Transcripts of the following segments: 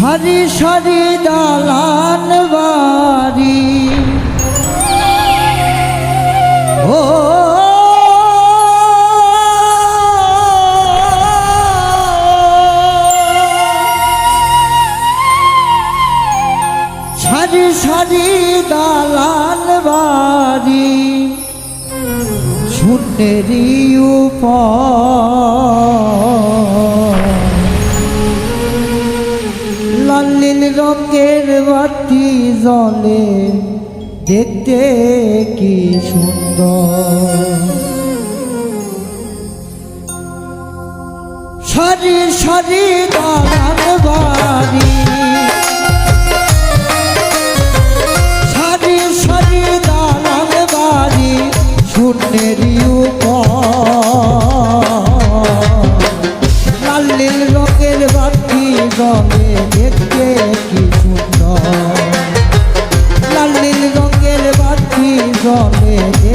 সারি সারি দালান বাড়ি। ও সারি সারি দালান বাড়ি। শূন্যেরই উপর। রঙের বাতি জলে দেখতে কি সুন্দর। সারি সারি দাঁড়ান বাড়ি। জলে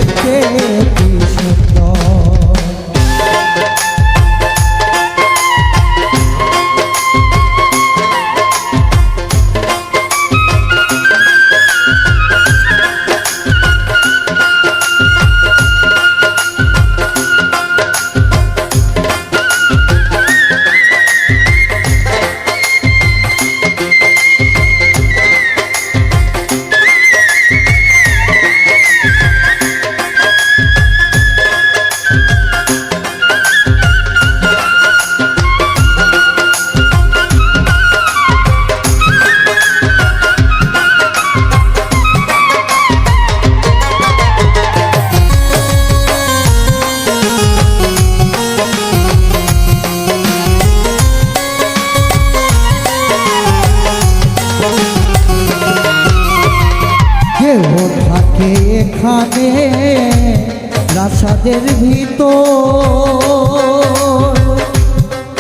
প্রাসাদের ভিতর।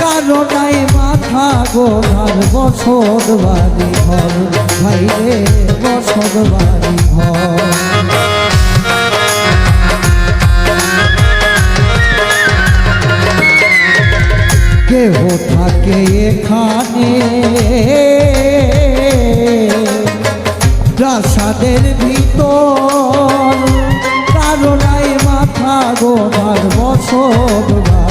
কারণাই মাথা গোলার বসত বাড়ি ঘর, ভাইরে বসত বাড়ি ঘর। কেহ থাকে এখানে। প্রাসাদের ভিতর মাথা গোবার বসত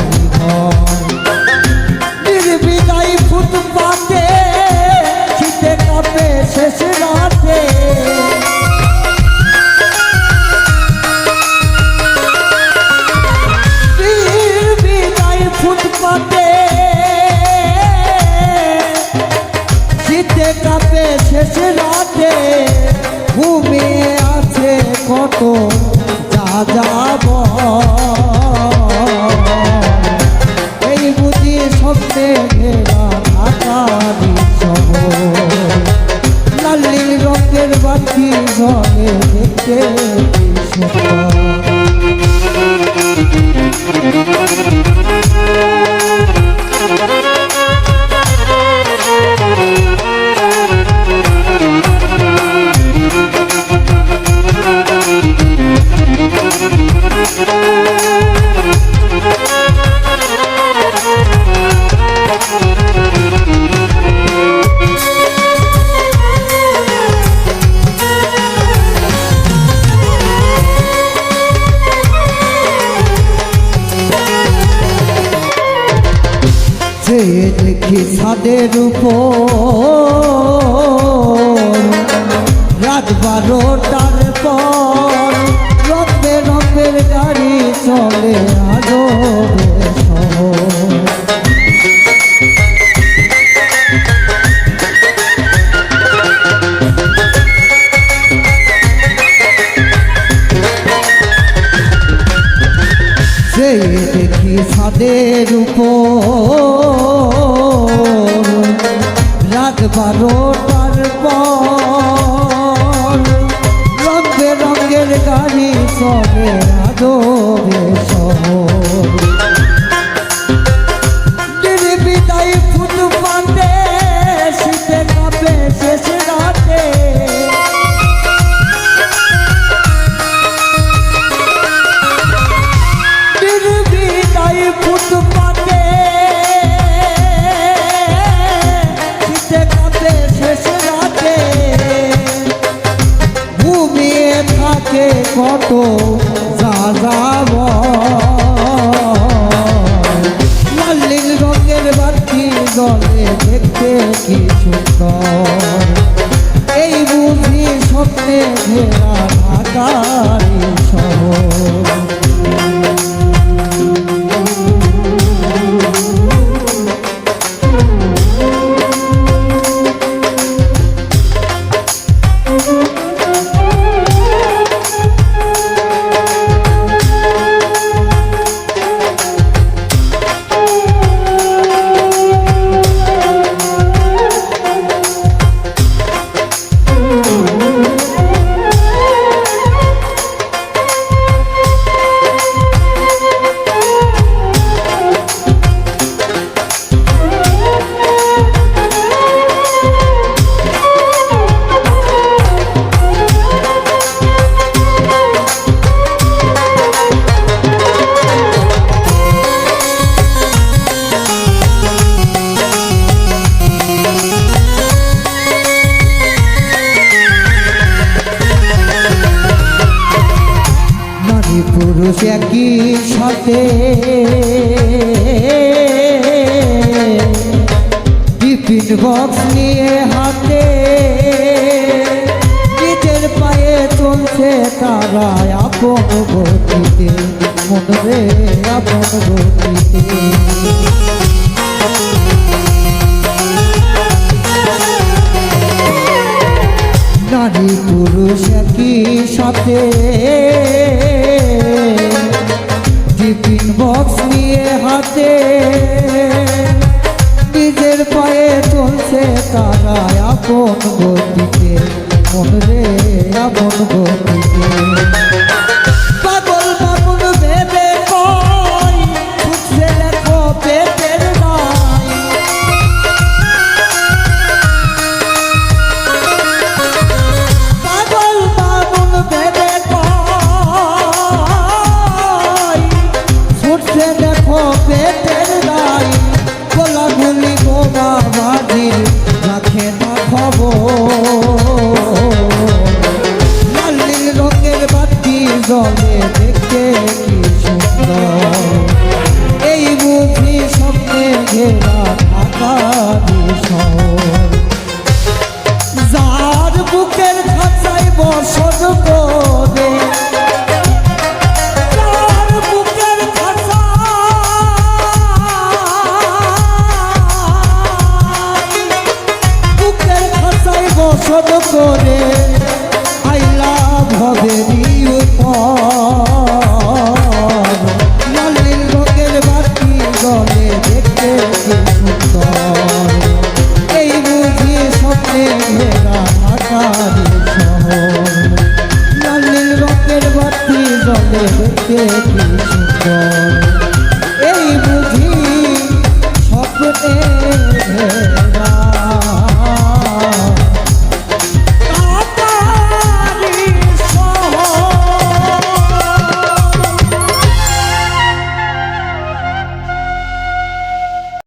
জলে দেখতে কি ছাদের উপর। রাত বারোটার পর রঙে রঙের গাড়ি চলে সে দেখি ছাদের উপর বারোটার পর রঙে রঙের গাড়ি চলে আদবে শহর। বিদায় ফুটপাতে, শীতে কাপে শেষ রাতে। নির্বিদায় ফুটপাতে কত যা যাব লাল নীল রঙের বাতি জলে দেখতে কি সুন্দর। পুরুষ একই সাথে। টিফিন বক্স নিয়ে হাতে নিজের পায়ে চলছে তারা আপন গতিতে। মন রে আপন গতিতে। নারী পুরুষ একই সাথে। টিফিন বক্স নিয়ে হাতে নিজের পায়ে চলছে তারা আপন গতিতে। মন রে, আপন গতিতে।